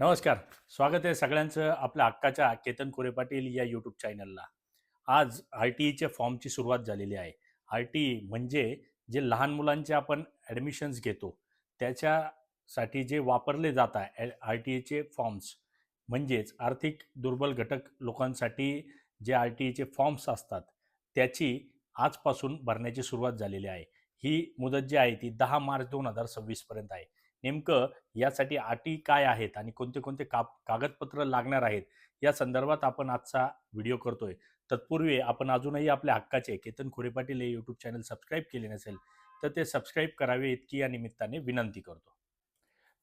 नमस्कार. स्वागत आहे सगळ्यांचं आपल्या हक्काच्या केतन कोरे पाटील या यूट्यूब चॅनलला आज आर टी ईच्या फॉर्मची सुरुवात झालेली आहे. आर टी ई म्हणजे जे लहान मुलांचे आपण ॲडमिशन्स घेतो त्याच्यासाठी जे वापरले जात आहे आर टी ईचे फॉर्म्स म्हणजेच आर्थिक दुर्बल घटक लोकांसाठी जे आर टी ईचे फॉर्म्स असतात त्याची आजपासून भरण्याची सुरुवात झालेली आहे. ही मुदत जी आहे ती दहा मार्च दोन हजार सव्वीसपर्यंत आहे. नेमकं यासाठी अटी काय आहेत आणि कोणते कोणते का कागदपत्र लागणार आहेत या संदर्भात आपण आजचा व्हिडिओ करतोय. तत्पूर्वी आपण अजूनही आपल्या हक्काचे केतन खोरे पाटील हे यूट्यूब चॅनल सबस्क्राईब केले नसेल तर ते सबस्क्राईब करावे इतकी या निमित्ताने विनंती करतो.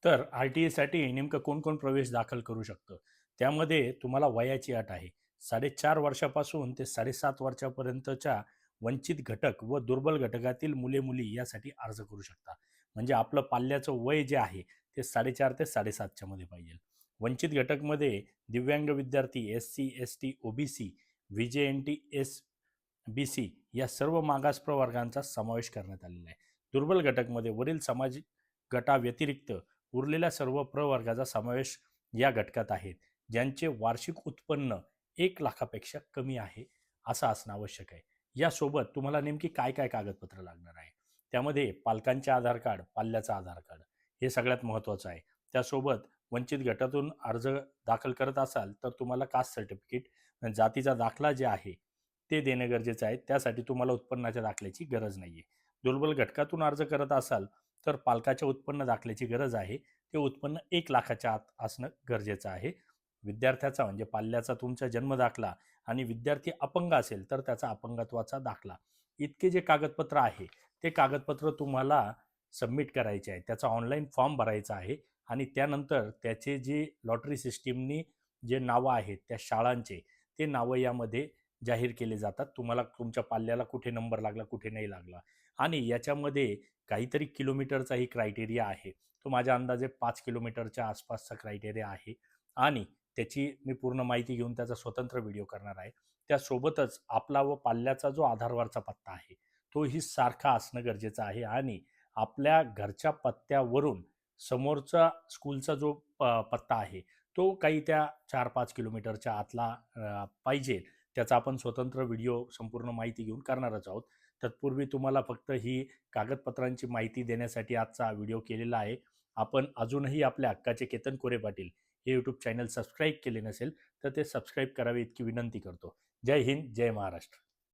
तर आर टी एसाठी नेमकं कोण कोण प्रवेश दाखल करू शकतं? त्यामध्ये तुम्हाला वयाची अट आहे. साडेचार वर्षापासून ते साडेसात वर्षापर्यंतच्या वंचित घटक व दुर्बल घटकातील मुले मुली यासाठी अर्ज करू शकता. म्हणजे आपलं पाल्याचं वय जे आहे ते साडेचार ते साडेसातच्या मध्ये पाहिजे. वंचित घटकमध्ये दिव्यांग विद्यार्थी S C S T O B C J N T S B C या सर्व मागास प्रवर्गांचा समावेश करण्यात आलेला आहे. दुर्बल घटकमध्ये वरील समाज गटाव्यतिरिक्त उरलेल्या सर्व प्रवर्गाचा समावेश या घटकात आहेत ज्यांचे वार्षिक उत्पन्न एक लाखापेक्षा कमी आहे असं असणं आवश्यक आहे. यासोबत तुम्हाला नेमकी काय काय कागदपत्र लागणार आहे? त्यामध्ये पालकांचे आधार कार्ड पाल्याचं आधार कार्ड हे सगळ्यात महत्त्वाचं आहे. त्यासोबत वंचित गटातून अर्ज दाखल करत असाल तर तुम्हाला कास्ट सर्टिफिकेट म्हणजे जातीचा दाखला जे आहे ते देणं गरजेचं आहे. त्यासाठी तुम्हाला उत्पन्नाच्या दाखल्याची गरज नाही आहे दुर्बल घटकातून अर्ज करत असाल तर पालकाच्या उत्पन्न दाखल्याची गरज आहे. ते उत्पन्न एक लाखाच्या आत असणं गरजेचं आहे. विद्यार्थ्याचा म्हणजे पाल्याचा तुमचा जन्म दाखला आणि विद्यार्थी अपंग असेल तर त्याचा अपंगत्वाचा दाखला. इतके जे कागदपत्र आहे ते कागदपत्र तुम्हाला सबमिट करायचे आहे. त्याचा ऑनलाईन फॉर्म भरायचा आहे आणि त्यानंतर त्याचे जे लॉटरी सिस्टीमनी जे नावं आहेत त्या शाळांचे ते नावं यामध्ये जाहीर केले जातात. तुम्हाला तुमच्या पाल्याला कुठे नंबर लागला कुठे नाही लागला. आणि याच्यामध्ये काहीतरी किलोमीटरचाही क्रायटेरिया आहे. तो माझ्या अंदाजे पाच किलोमीटरच्या आसपासचा क्रायटेरिया आहे आणि त्याची मी पूर्ण माहिती घेऊन त्याचा स्वतंत्र व्हिडिओ करणार आहे. त्यासोबतच आपला व पाल्याचा जो आधारवरचा पत्ता आहे तोही सारखा असणं गरजेचं आहे. आणि आपल्या घरच्या पत्त्यावरून समोरचा स्कूलचा जो प पत्ता आहे तो काही त्या चार पाच किलोमीटरच्या आतला पाहिजे. त्याचा आपण स्वतंत्र व्हिडिओ संपूर्ण माहिती घेऊन करणारच आहोत. तत्पूर्वी तुम्हाला फक्त ही कागदपत्रांची माहिती देण्यासाठी आजचा व्हिडिओ केलेला आहे. आपण अजूनही आपल्या हक्काचे केतन कोरे पाटील हे यूट्यूब चॅनल सबस्क्राईब केले नसेल तर ते सबस्क्राईब करावे इतकी विनंती करतो. जय हिंद जय महाराष्ट्र.